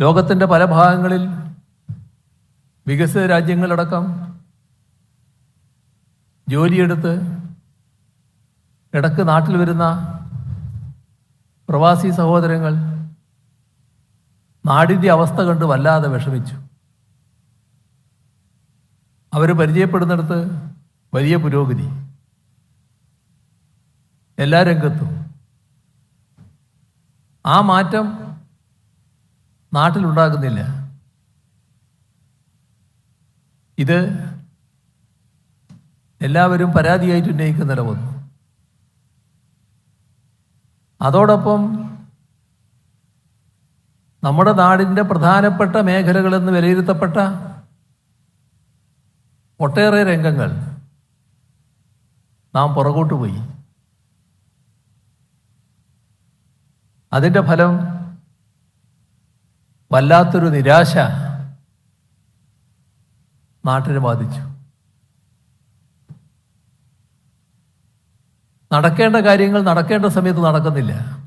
ലോകത്തിന്റെ പല ഭാഗങ്ങളിൽ വികസിത രാജ്യങ്ങളടക്കം ജോലിയെടുത്ത് ഇടയ്ക്ക് നാട്ടിൽ വരുന്ന പ്രവാസി സഹോദരങ്ങൾ നാടിന്റെ അവസ്ഥ കണ്ട് വല്ലാതെ വിഷമിച്ചു. അവർ പരിചയപ്പെടുന്നിടത്ത് വലിയ പുരോഗതി. എല്ലാ രംഗത്തും ആ മാറ്റം നാട്ടിലുണ്ടാകുന്നില്ല. ഇത് എല്ലാവരും പരാതിയായിട്ട് ഉന്നയിക്കുന്ന നില വന്നു അതോടൊപ്പം നമ്മുടെ നാടിന്റെ പ്രധാനപ്പെട്ട മേഖലകളെന്ന് വിലയിരുത്തപ്പെട്ട ഒട്ടേറെ രംഗങ്ങൾ നാം പുറകോട്ട് പോയി. അതിന്റെ ഫലം വല്ലാത്തൊരു നിരാശ നാട്ടിനെ ബാധിച്ചു. നടക്കേണ്ട കാര്യങ്ങൾ നടക്കേണ്ട സമയത്ത് നടക്കുന്നില്ല.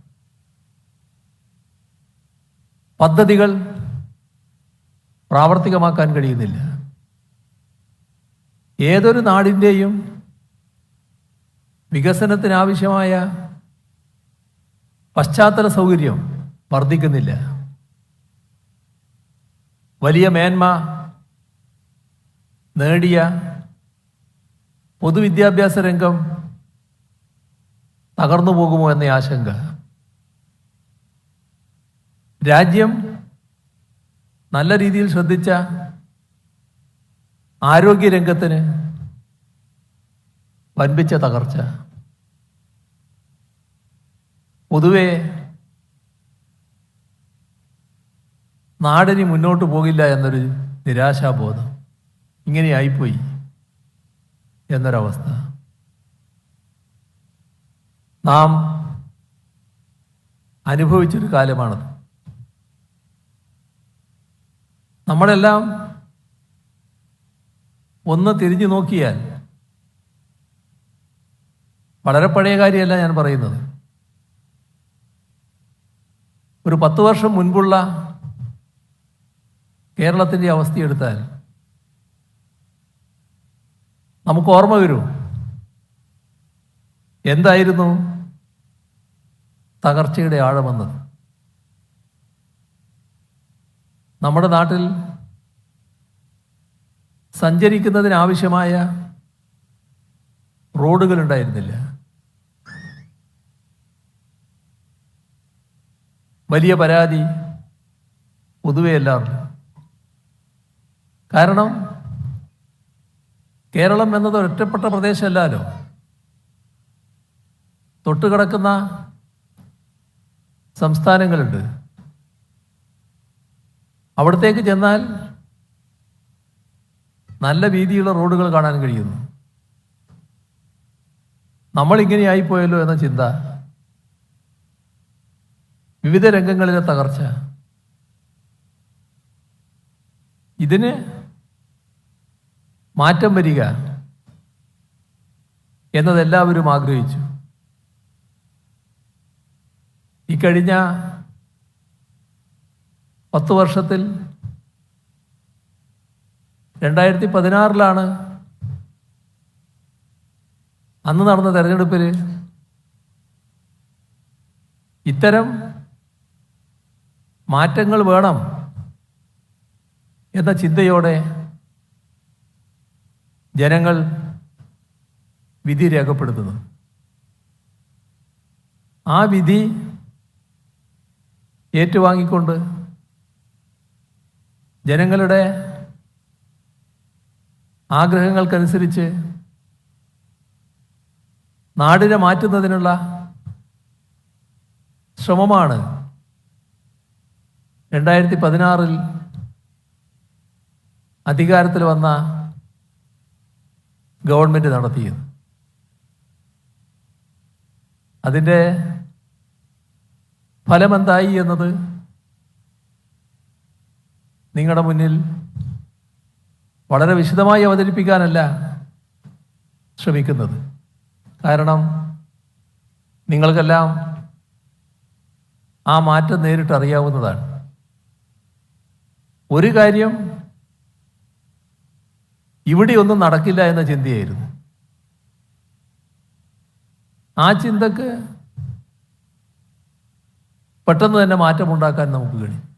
പദ്ധതികൾ പ്രാവർത്തികമാക്കാൻ കഴിയുന്നില്ല. ഏതൊരു നാടിന്റെയും വികസനത്തിനാവശ്യമായ പശ്ചാത്തല സൗകര്യം വർദ്ധിക്കുന്നില്ല. വലിയ മേന്മ നേടിയ പൊതുവിദ്യാഭ്യാസ രംഗം തകർന്നു പോകുമോ എന്ന ആശങ്ക. രാജ്യം നല്ല രീതിയിൽ ശ്രദ്ധിച്ച ആരോഗ്യ ആരോഗ്യരംഗത്തിന് വൻപിച്ച തകർച്ച. പൊതുവെ നാടിനി മുന്നോട്ട് പോകില്ല എന്നൊരു നിരാശാബോധം. ഇങ്ങനെയായിപ്പോയി എന്നൊരവസ്ഥ. നാം അനുഭവിച്ചൊരു കാലമാണത്. നമ്മളെല്ലാം ഒന്ന് തിരിഞ്ഞു നോക്കിയാൽ വളരെ പഴയ കാര്യമല്ല ഞാൻ പറയുന്നത്. ഒരു പത്ത് വർഷം മുൻപുള്ള കേരളത്തിന്റെ അവസ്ഥയെടുത്താൽ നമുക്ക് ഓർമ്മ വരും എന്തായിരുന്നു തകർച്ചയുടെ ആഴമെന്നത് നമ്മുടെ നാട്ടിൽ സഞ്ചരിക്കുന്നതിനാവശ്യമായ റോഡുകൾ ഉണ്ടായിരുന്നില്ല വലിയ പരാതി പൊതുവെ എല്ലാവർക്കും. കാരണം കേരളം എന്നത് ഒറ്റപ്പെട്ട പ്രദേശമല്ലല്ലോ. തൊട്ടുകിടക്കുന്ന സംസ്ഥാനങ്ങളുണ്ട്. അവിടത്തേക്ക് ചെന്നാൽ നല്ല വീതിയുള്ള റോഡുകൾ കാണാൻ കഴിയുന്നു. നമ്മൾ ആയിപ്പോയല്ലോ എന്ന ചിന്ത. വിവിധ രംഗങ്ങളിലെ തകർച്ച. ഇതിന് മാറ്റം വരിക എന്നതെല്ലാവരും ആഗ്രഹിച്ചു. ഈ കഴിഞ്ഞ പത്ത് വർഷത്തിൽ രണ്ടായിരത്തി പതിനാറിലാണ് അന്ന് നടന്ന തെരഞ്ഞെടുപ്പിൽ ഇത്തരം മാറ്റങ്ങൾ വേണം എന്ന ചിന്തയോടെ ജനങ്ങൾ വിധി രേഖപ്പെടുത്തുന്നത് ആ വിധി ഏറ്റുവാങ്ങിക്കൊണ്ട് ജനങ്ങളുടെ ആഗ്രഹങ്ങൾക്കനുസരിച്ച് നാടിനെ മാറ്റുന്നതിനുള്ള ശ്രമമാണ് രണ്ടായിരത്തി പതിനാറിൽ അധികാരത്തിൽ വന്ന ഗവൺമെന്റ് നടത്തിയത്. അതിന്റെ ഫലമെന്തായി എന്നത് നിങ്ങളുടെ മുന്നിൽ വളരെ വിശദമായി അവതരിപ്പിക്കാനല്ല ശ്രമിക്കുന്നത്. കാരണം നിങ്ങൾക്കെല്ലാം ആ മാറ്റം നേരിട്ടറിയാവുന്നതാണ്. ഒരു കാര്യം ഇവിടെയൊന്നും നടക്കില്ല എന്ന ചിന്തയായിരുന്നു. ആ ചിന്തക്ക് പെട്ടെന്ന് തന്നെ മാറ്റമുണ്ടാക്കാൻ നമുക്ക് കഴിയും.